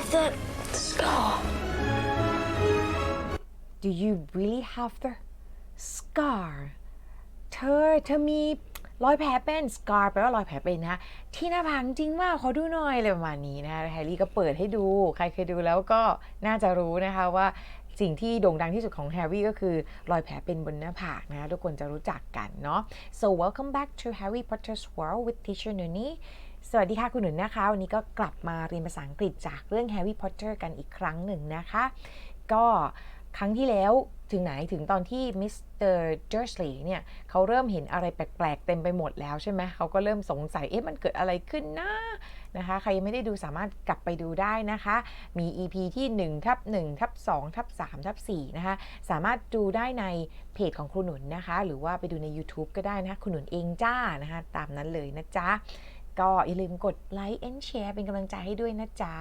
have the scar? Do you really have the scar เธอเธอมีรอยแผลเป็น scar แปลว่ารอยแผลเป็นนะ ที่หน้าผากจริงว่าขอดูหน่อยอะไรประมาณนี้นะแฮร์รี่ก็เปิดให้ดู ใครเคยดูแล้วก็น่าจะรู้นะคะว่าสิ่งที่โด่งดังที่สุดของแฮร์รี่ก็คือรอยแผลเป็นบนหน้าผากนะทุกคนจะรู้จักกันเนาะ so welcome back to Harry Potter's World with Teacher Nuni สวัสดีค่ะคุณหนุนนะคะ วันนี้ก็กลับมาเรียนภาษาอังกฤษจากเรื่อง Harry Potter กันอีกครั้งหนึ่งนะคะ ก็ครั้งที่แล้วถึงไหนถึงตอนที่มิสเตอร์เจอร์สลีย์เนี่ยเขาเริ่มเห็นอะไรแปลกๆ เต็มไปหมดแล้วใช่ไหมเขาก็เริ่มสงสัย เอ๊ะมันเกิดอะไรขึ้นนะนะคะ ใครยังไม่ได้ดูสามารถกลับไปดูได้นะคะ มี EP ที่1ทับ1ทับ2ทับ3ทับ4นะคะ สามารถดูได้ในเพจของครูหนุนนะคะ หรือว่าไปดูใน YouTube ก็ได้นะคะครูหนุนเองจ้านะคะ ตามนั้นเลยนะจ๊ะ ก็อย่าลืมกดไลค์ and share เป็นกำลังใจให้ด้วยนะจ๊ะ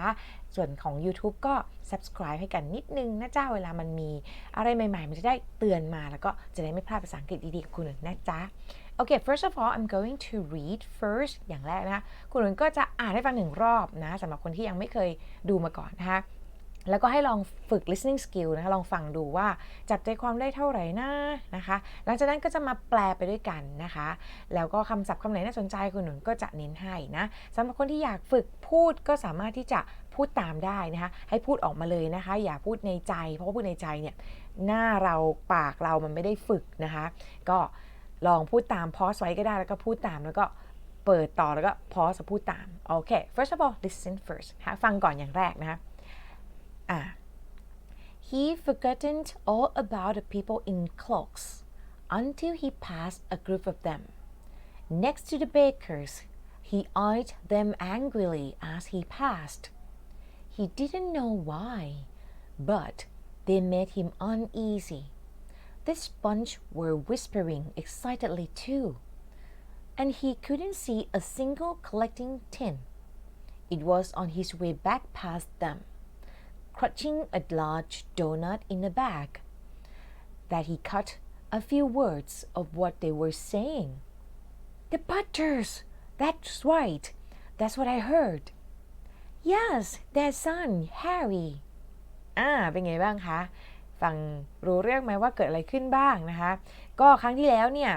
ส่วนของ YouTube ก็ subscribe ให้กันนิดนึงนะจ้าเวลามันมีอะไรใหม่ๆ มันจะได้เตือนมาแล้วก็จะได้ไม่พลาดภาษาอังกฤษดีๆกับคุณหนุนนะจ๊ะ โอเค first of all I'm going to read first อย่างแรกนะคะคุณหนุนก็จะอ่านให้ฟังหนึ่งรอบนะสำหรับคนที่ยังไม่เคยดูมาก่อนนะคะ แล้วก็ให้ลองฝึก listening skill นะคะลองฟังดูว่าจับใจความได้เท่าไหร่นะนะคะ หลังจากนั้นก็จะมาแปลไปด้วยกันนะคะ แล้วก็คำศัพท์คำไหนน่าสนใจคุณหนุนก็จะเน้นให้นะสำหรับคนที่อยากฝึกพูดก็สามารถที่จะพูดตามได้นะคะให้พูดออกมาเลยนะคะ อย่าพูดในใจ เพราะว่าพูดในใจเนี่ยหน้าเราปากเรามันไม่ได้ฝึกนะคะ ก็ลองพูดตามพอสไว้ก็ได้แล้วก็พูดตามแล้วก็เปิดต่อแล้วก็พอสพูดตามโอเค first of all listen first นะคะฟังก่อนอย่างแรกนะคะ Ah. He forgotten all about the people in cloaks until he passed a group of them. Next to the bakers, he eyed them angrily as he passed. He didn't know why, but they made him uneasy. This bunch were whispering excitedly too, and he couldn't see a single collecting tin. It was on his way back past them clutching a large donut in a bag, that he caught a few words of what they were saying. The Butters! That's right. That's what I heard. Yes, their son, Harry. อ่า เป็นไงบ้างคะ ฟังรู้เรื่องไหมว่าเกิดอะไรขึ้นบ้างนะคะ ก็ครั้งที่แล้วเนี่ย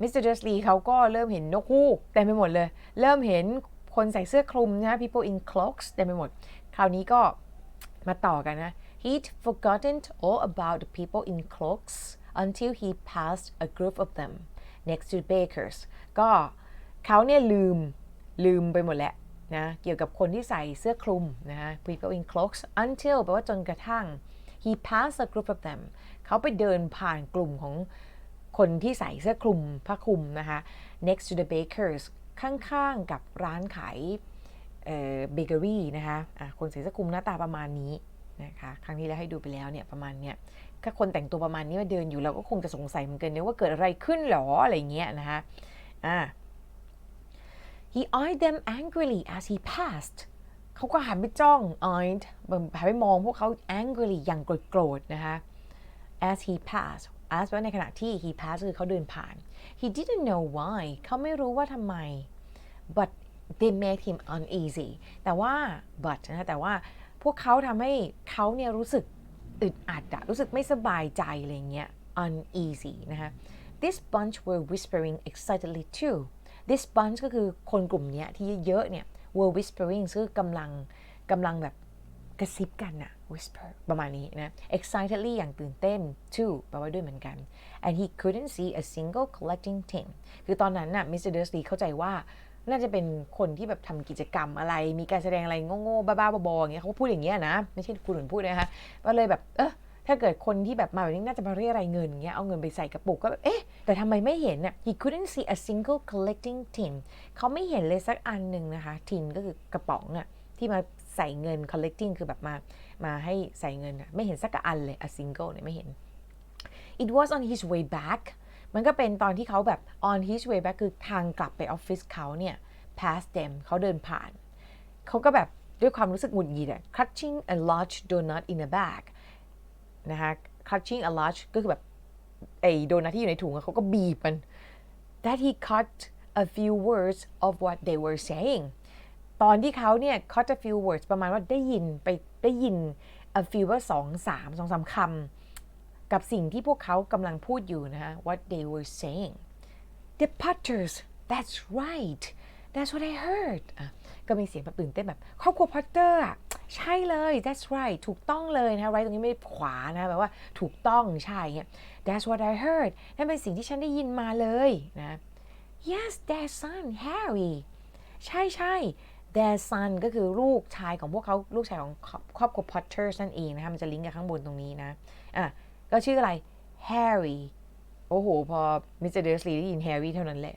มิสเตอร์เดสลีเขาก็เริ่มเห็นนกฮูกเต็มไปหมดเลย เริ่มเห็นคนใส่เสื้อคลุมนะ people in cloaks เต็มไปหมด คราวนี้ก็ มาต่อกันนะ He'd forgotten all about the people in cloaks until he passed a group of them next to bakers ก็เขาเนี่ยลืมลืมไปหมดแล้วนะเกี่ยวกับคนที่ใส่เสื้อคลุมนะฮะ people in cloaks until แปลว่าจนกระทั่ง he passed a group of them เขาไปเดินผ่านกลุ่มของคนที่ใส่เสื้อคลุมผ้าคลุมนะคะ next to the bakers ข้างๆกับร้านขาย เบเกอรี่นะคะะคนใส่เสื้อคลุมหน้าตาประมาณนี้นะคะครั้งที่แล้วให้ดูไปแล้วเนี่ยประมาณเนี้ยถ้าคนแต่งตัวประมาณนี้มาเดินอยู่เราก็คงจะสงสัยเหมือนกันเนี่ยว่าเกิดอะไรขึ้นหรออะไรเงี้ยนะคะอ่า he eyed them angrily as he passed เขาก็หันไปจ้อง eyed หันไปมองพวกเขา angrily อย่างโกรธๆนะคะ as he passed as ว่าในขณะที่ he passed คือเขาเดินผ่าน he didn't know why เขาไม่รู้ว่าทำไม but they made him uneasy แต่ว่า but นะแต่ว่าพวกเขาทำให้เขาเนี่ยรู้สึกอึดอัดอะรู้สึกไม่สบายใจอะไรเงี้ย uneasy นะคะ this bunch were whispering excitedly too this bunch ก็คือคนกลุ่มเนี้ยที่เยอะเนี่ย were whispering คือกำลังกำลังแบบกระซิบกันอะ whisper ประมาณนี้นะ excitedly อย่างตื่นเต้น too แปลว่าด้วยเหมือนกัน and he couldn't see a single collecting tin คือตอนนั้นน่ะ Mr. Dursley เข้าใจว่า น่าจะเป็นคนที่แบบทำกิจกรรมอะไร มีการแสดงอะไรโง่ๆบ้าๆบอๆอย่างเงี้ยเขาพูดอย่างเงี้ยนะ ไม่ใช่คุณหนุนพูดนะคะก็เลยแบบเออถ้าเกิดคนที่แบบมาแบบนี้น่าจะมาเรียอะไรายเงินเงี้ยเอาเงินไปใส่กระปุกก็แบบเอ๊ะแต่ทำไมไม่เห็นน่ะ he couldn't see a single collecting tin เขาไม่เห็นเลยสักอันหนึ่งนะคะ tin ก็คือกระป๋องอะที่มาใส่เงิน collecting คือแบบมามาให้ใส่เงินอะไม่เห็นสักอันเลย a single เนี่ยไม่เห็น it was on his way back มันก็เป็นตอนที่เขาแบบ on his way back คือทางกลับไปออฟฟิศเขาเนี่ย past them เขาเดินผ่าน เขาก็แบบด้วยความรู้สึกหงุดหงิดอะ clutching a large donut in a bag นะคะ clutching a large ก็คือแบบไอ้โดนัทที่อยู่ในถุงอะเขาก็บีบมัน that he caught a few words of what they were saying ตอนที่เขาเนี่ย caught a few words ประมาณว่าได้ยินไปได้ยิน a few ว่าสองสามสองสามคำ กับสิ่งที่พวกเขากำลังพูดอยู่นะฮะ what they were saying the Potters that's right that's what I heard ก็มีเสียงแบบตื่นเต้นแบบครอบครัวพอตเตอร์อะใช่เลย that's right ถูกต้องเลยนะ right ตรงนี้ไม่ได้ขวานะแบบว่าถูกต้องใช่เงี้ย that's what I heard นั่นเป็นสิ่งที่ฉันได้ยินมาเลยนะ yes their son Harry ใช่ใช่ their son ก็คือลูกชายของพวกเขาลูกชายของครอบครอบครัว Potters นั่นเองนะคะมันจะลิงก์กับข้างบนตรงนี้นะอะ ก็ชื่ออะไรแฮร์รี่โอ้โห พอมิสเตอร์เดอร์สลีได้ยินแฮร์รี่เท่านั้นแหละ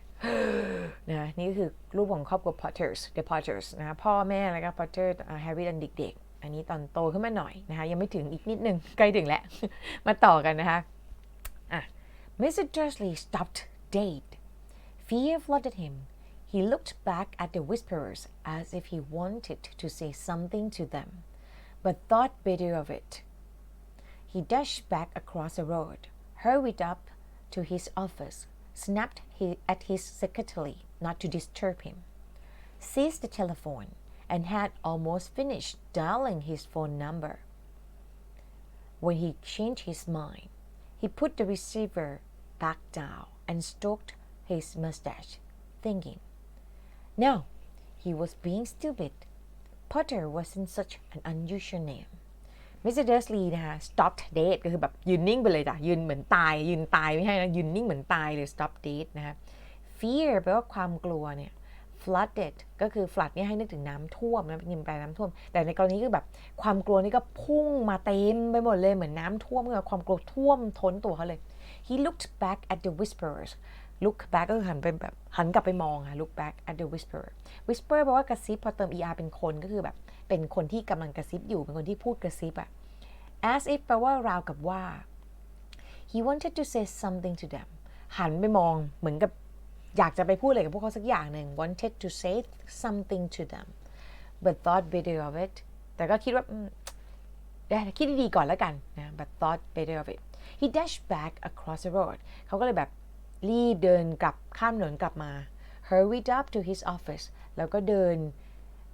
นะนี่ก็คือรูปของครอบครัวพอตเตอร์สเดอะพอตเตอร์สนะพ่อแม่แล้วก็พอตเตอร์แฮร์รี่ตอนเด็กๆ อันนี้ตอนโตขึ้นมาหน่อยนะคะ ยังไม่ถึงอีกนิดนึง ใกล้ถึงแล้ว มาต่อกันนะคะอะ Mr. Dursley stopped dead. Fear flooded him. He looked back at the whisperers as if he wanted to say something to them, but thought better of it. He dashed back across the road, hurried up to his office, snapped at his secretary not to disturb him, seized the telephone, and had almost finished dialing his phone number. When he changed his mind, he put the receiver back down and stroked his mustache, thinking, No, he was being stupid. Potter wasn't such an unusual name. มิสเตอร์เดอร์สลีนะคะ stop dead ก็คือแบบยืนนิ่งไปเลยจ้ะยืนเหมือนตาย ยืนตายไม่ใช่นะ ยืนนิ่งเหมือนตายเลย stop dead นะคะ fear แปลว่าความกลัวเนี่ย flooded ก็คือ flood เนี่ยให้นึกถึงน้ำท่วมนะเป็นยิมแปลน้ำท่วม แต่ในกรณีคือแบบความกลัวนี่ก็พุ่งมาเต็มไปหมดเลยเหมือนน้ำท่วมคือความกลัวท่วมท้นตัวเขาเลย he looked back at the whisperers look back ก็คือหันไปแบบหันกลับไปมองค่ะ look back at the whisperer whisper แปลว่ากระซิบพอเติม er เป็นคนก็คือแบบ เป็นคนที่กำลังกระซิบอยู่ เป็นคนที่พูดกระซิบอะ as if แปลว่าราวกับว่า he wanted to say something to them หันไปมองเหมือนกับอยากจะไปพูดอะไรกับพวกเขาสักอย่างหนึ่ง wanted to say something to them but thought better of it แต่ก็คิดว่าอืมได้คิดดีๆก่อนแล้วกันนะ but thought better of it he dashed back across the road เขาก็เลยแบบรีบเดินกลับข้ามถนนกลับมา hurried up to his office แล้วก็เดิน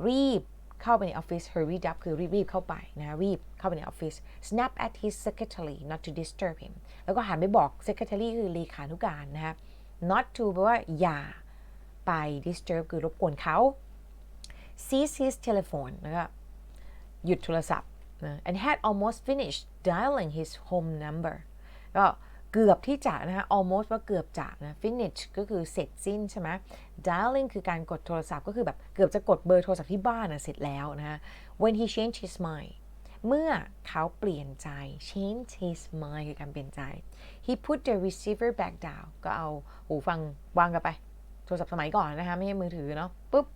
รีบ เข้าไปในออฟฟิศ hurried up คือรีบๆเข้าไปนะรีบเข้าไปในออฟฟิศ snap at his secretary not to disturb him แล้วก็หันไปบอก secretary คือเลขานุการนะคะ not to แปลว่าอย่าไป disturb คือรบกวนเขา seize his telephone แล้วก็หยุดโทรศัพท์นะ and had almost finished dialing his home number ก็ เกือบที่จะนะฮะ almost ว่าเกือบจะนะ finish ก็คือเสร็จสิ้นใช่ไหม dialing คือการกดโทรศัพท์ก็คือแบบเกือบจะกดเบอร์โทรศัพท์ที่บ้านนะเสร็จแล้วนะฮะ when he changed his mind เมื่อเขาเปลี่ยนใจ change his mind คือการเปลี่ยนใจ he put the receiver back down ก็เอาหูฟังวางกันไป โทรศัพท์สมัยก่อนนะคะ ไม่ใช่มือถือเนาะปุ๊บ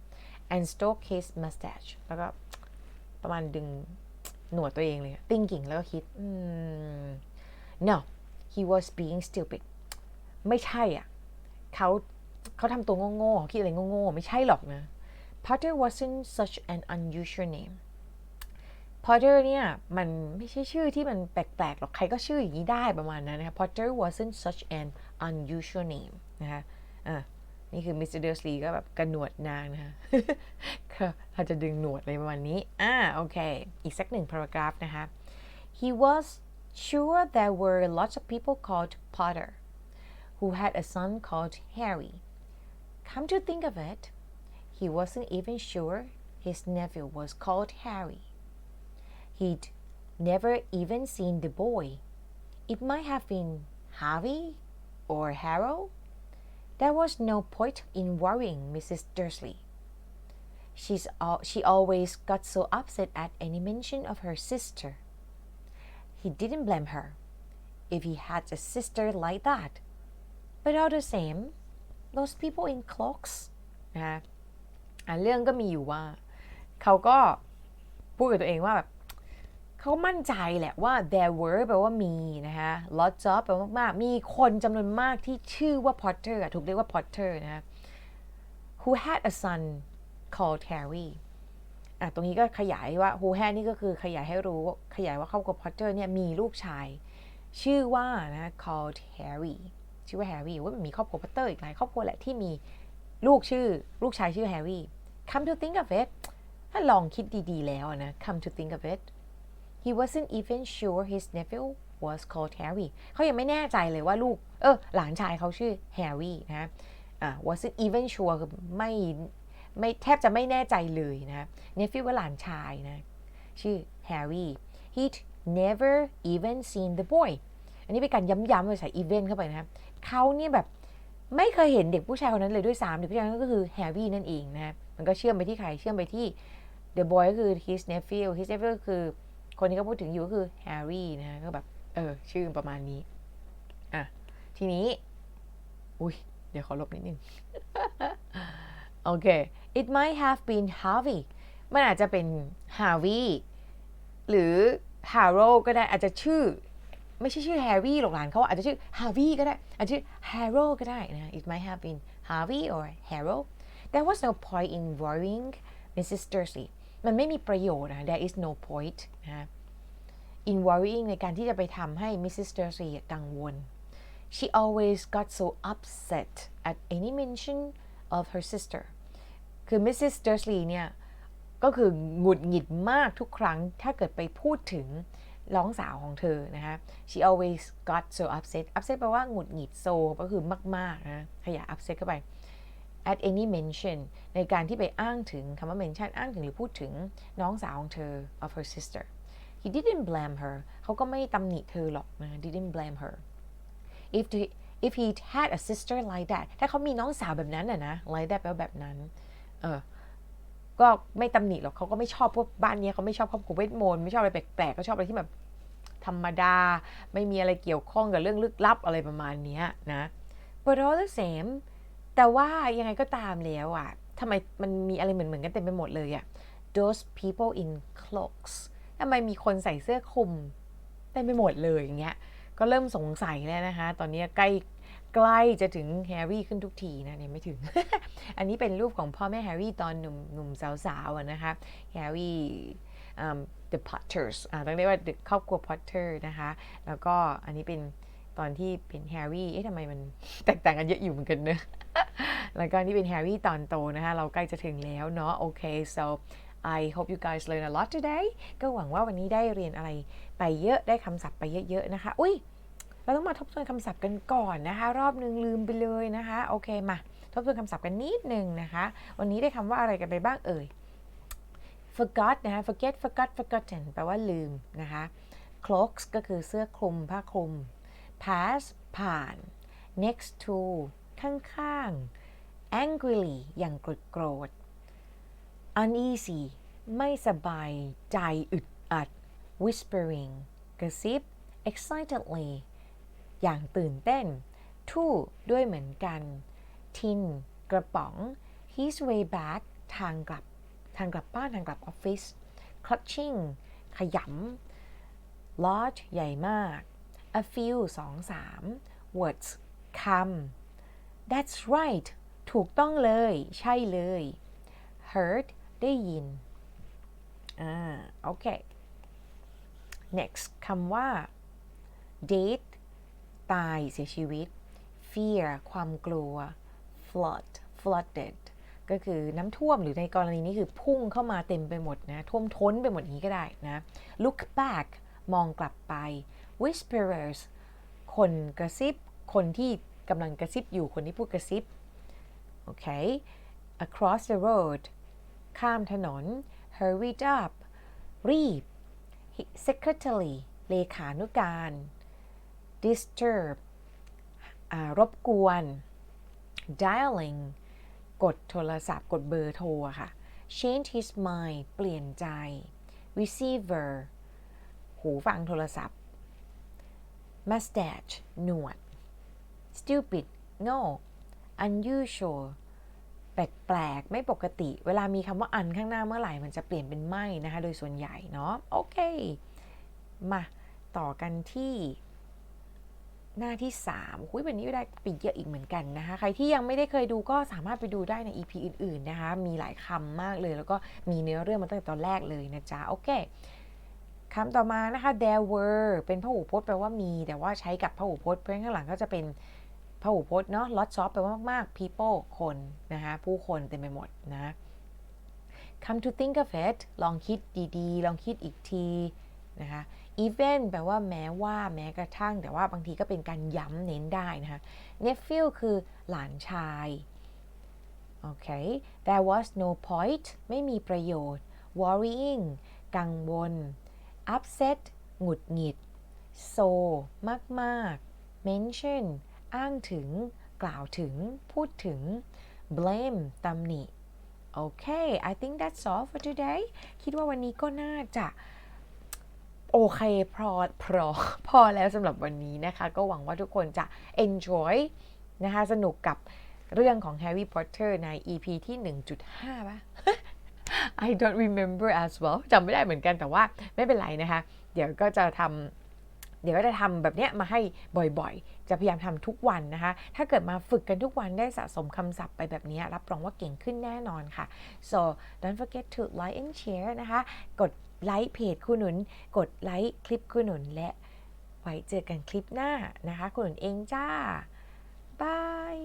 and stroke his mustache แล้วก็ประมาณดึงหนวดตัวเองเลย thinking แล้วก็คิดอืม no he was being stupid ไม่ใช่อะเขาเขาทำตัวโง่ๆเขาคิดอะไรโง่ๆไม่ใช่หรอกนะ Potter wasn't such an unusual name Potter เนี่ยมันไม่ใช่ชื่อที่มันแปลกๆหรอกใครก็ชื่ออย่างนี้ได้ประมาณนั้นนะคะ Potter wasn't such an unusual name นะคะอะนี่คือ Mr. Dursley ก็แบบกระหนวดนางนะคะก็อาจจะดึงหนวดอะไรประมาณนี้อ่าโอเค อีกสักหนึ่ง paragraph นะคะ He was sure there were lots of people called Potter who had a son called Harry. Come to think of it, he wasn't even sure his nephew was called Harry. He'd never even seen the boy. It might have been Harry or Harold. There was no point in worrying Mrs. Dursley. She's al- she always got so upset at any mention of her sister. He didn't blame her if he had a sister like that. But all the same, those people in cloaks นะอะเรื่องก็มีอยู่ว่า เขาก็พูดกับตัวเองว่าแบบเขามั่นใจแหละว่า there were แปลว่ามีนะคะ lots of แปลว่ามากๆ มีคนจำนวนมากที่ชื่อว่า Potter ถูกเรียกว่า Potter นะะ who had a son called Harry อะตรงนี้ก็ขยายว่า who had นี่ก็คือขยายให้รู้ขยายว่าครอบครัว Potter เนี่ยมีลูกชาย ชื่อว่านะ called Harry ชื่อว่า Harry ว่ามันมีครอบครัว Potter อีกหลายครอบครัวแหละที่มีลูกชื่อลูกชายชื่อ Harry come to think of it ถ้าลองคิดดีๆแล้วนะ come to think of it he wasn't even sure his nephew was called Harry เขายังไม่แน่ใจเลยว่าลูก เออ หลานชายเขาชื่อ Harry นะอ่า wasn't even sure คือไม่ ไม่แทบจะไม่แน่ใจเลยนะ nephew ว่าหลานชายนะ ชื่อ Harry he'd never even seen the boy อันนี้เป็นการย้ำๆเลยใส่ even เข้าไปนะครับเขาเนี่ยแบบไม่เคยเห็นเด็กผู้ชายคนนั้นเลยด้วยซ้ำเด็กผู้ชายนั้นก็คือ Harry นั่นเองนะมันก็เชื่อมไปที่ใครเชื่อมไปที่ the boy ก็คือ his nephew his nephew ก็คือคนที่เขาพูดถึงอยู่ก็คือ Harry นะก็แบบเออชื่อประมาณนี้อะทีนี้ อุ้ยเดี๋ยวขอลบนิดนึง โอเค it might have been Harvey มันอาจจะเป็น Harvey หรือ Harold ก็ได้อาจจะชื่อ ไม่ใช่ชื่อ Harry หรอกหลานเขาอาจจะชื่อ Harvey ก็ได้ อาจจะชื่อ Harold ก็ได้นะ it might have been Harvey or Harold there was no point in worrying Mrs. Dursley มันไม่มีประโยชน์นะ there is no point นะ in worrying ในการที่จะไปทำให้ Mrs. Dursley กังวล she always got so upset at any mention of her sister คือ Mrs. Dursley เนี่ย ก็คือหงุดหงิดมากทุกครั้งถ้าเกิดไปพูดถึงน้องสาวของเธอนะคะ she always got so upset upset แปลว่าหงุดหงิด so ก็คือมากๆนะขยะ upset เข้าไป at any mention ในการที่ไปอ้างถึงคำว่า mention อ้างถึงหรือพูดถึงน้องสาวของเธอ of her sister he didn't blame her เขาก็ไม่ตำหนิเธอหรอกนะ didn't blame her if the, if he had a sister like that ถ้าเขามีน้องสาวแบบนั้นน่ะนะ like that แปลว่าแบบนั้น เออ ก็ไม่ตำหนิหรอกเขาก็ไม่ชอบพวกบ้านเนี้ยเขาไม่ชอบครอบครัวเวทมนต์ไม่ชอบอะไรแปลกๆก็ชอบอะไรที่แบบธรรมดา ไม่มีอะไรเกี่ยวข้องกับเรื่องลึกลับอะไรประมาณนี้นะ but all the same แต่ว่ายังไงก็ตามแล้วอะทำไมมันมีอะไรเหมือนๆกันเต็มไปหมดเลยอะ those people in cloaks ทำไมมีคนใส่เสื้อคลุมเต็มไปหมดเลยอย่างเงี้ย ก็เริ่มสงสัยแล้วนะคะ ตอนนี้ใกล้ใกล้จะถึงแฮร์รี่ขึ้นทุกทีนะเนี่ยไม่ถึง อันนี้เป็นรูปของพ่อแม่แฮร์รี่ตอนหนุ่มหนุ่มสาวๆนะคะแฮร์รี่ the Potters อ่าต้องเรียกว่าครอบครัว Potter นะคะ แล้วก็อันนี้เป็นตอนที่เป็นแฮร์รี่ เอ๊ะทำไมมันแตกต่างกันเยอะอยู่เหมือนกันเนอะแล้วก็นี่เป็นแฮร์รี่ตอนโตนะคะ เราใกล้จะถึงแล้วเนาะ โอเค so I hope you guys learn a lot today ก็หวังว่าวันนี้ได้เรียนอะไรไปเยอะ ได้คำศัพท์ไปเยอะ ๆ นะคะ อุ้ย เราต้องมาทบทวนคำศัพท์กันก่อนนะคะ รอบนึงลืมไปเลยนะคะ โอเคมา ทบทวนคำศัพท์กันนิดนึงนะคะ วันนี้ได้คำว่าอะไรกันไปบ้างเอ่ย forgot นะคะ forget forgot forgotten แปลว่าลืมนะคะ cloaks ก็คือเสื้อคลุมผ้าคลุม pass ผ่าน next to ข้างๆ angrily อย่างโกรธโกรธ uneasy ไม่สบายใจอึดอัด whispering กระซิบ excitedly อย่างตื่นเต้น to ด้วยเหมือนกัน tin กระป๋อง his way back ทางกลับ ทางกลับบ้านทางกลับออฟฟิศ clutching ขยำ large ใหญ่มาก a few สองสาม words คำ that's right ถูกต้องเลย ใช่เลย heard ได้ยิน อ่า โอเค next คำว่า dead ตายเสียชีวิต fear ความกลัว flood flooded ก็คือน้ำท่วมหรือในกรณีนี้คือพุ่งเข้ามาเต็มไปหมดนะท่วมท้นไปหมดอย่างนี้ก็ได้นะ look back มองกลับไป whisperers คนกระซิบ คนที่กำลังกระซิบอยู่คนที่พูดกระซิบ โอเค across the road ข้ามถนน hurried up รีบ secretary เลขานุการ disturb รบกวน dialing กดโทรศัพท์กดเบอร์โทรค่ะ change his mind เปลี่ยนใจ receiver หูฟังโทรศัพท์ mustache หนวด stupid โง่ unusual แปลกๆ ไม่ปกติ เวลามีคำว่าอันข้างหน้าเมื่อไหร่ มันจะเปลี่ยนเป็นไม่นะคะ โดยส่วนใหญ่เนาะ โอเค มาต่อกันที่ หน้าที่3คุยวันนี้ได้ไปเยอะอีกเหมือนกันนะคะ ใครที่ยังไม่ได้เคยดูก็สามารถไปดูได้ใน EP อื่นๆนะคะ มีหลายคำมากเลย แล้วก็มีเนื้อเรื่องมาตั้งแต่ตอนแรกเลยนะจ๊ะ โอเคคำต่อมานะคะ there were เป็นพหูพจน์แปลว่ามี แต่ว่าใช้กับพหูพจน์เพราะข้างหลังก็จะเป็นพหูพจน์เนาะ lots of แปลว่ามากๆ people คนนะคะผู้คนเต็มไปหมดนะ come to think of it ลองคิดดีๆ ลองคิดอีกทีนะคะ even แปลว่าแม้ว่าแม้กระทั่ง แต่ว่าบางทีก็เป็นการย้ำเน้นได้นะคะ nephew คือหลานชายโอเค there was no point ไม่มีประโยชน์ worrying กังวล upset หงุดหงิด so มากๆ mention อ้างถึง กล่าวถึง พูดถึง blame ตำหนิ โอเค I think that's all for today คิดว่าวันนี้ก็น่าจะ โอเคพอพอพอแล้วสำหรับวันนี้นะคะ ก็หวังว่าทุกคนจะ enjoy นะคะสนุกกับเรื่องของ Harry Potter ใน EP ที่ 1.5ป่ะ I don't remember as well จำไม่ได้เหมือนกันแต่ว่าไม่เป็นไรนะคะ เดี๋ยวก็จะทำเดี๋ยวก็จะทำแบบเนี้ยมาให้บ่อยๆ จะพยายามทำทุกวันนะคะ ถ้าเกิดมาฝึกกันทุกวันได้สะสมคำศัพท์ไปแบบนี้ รับรองว่าเก่งขึ้นแน่นอนค่ะ so don't forget to like and share นะคะ กด ไลค์เพจคุณหนุน กดไลค์คลิปคุณหนุน และไว้เจอกันคลิปหน้านะคะ คุณหนุนเองจ้าบาย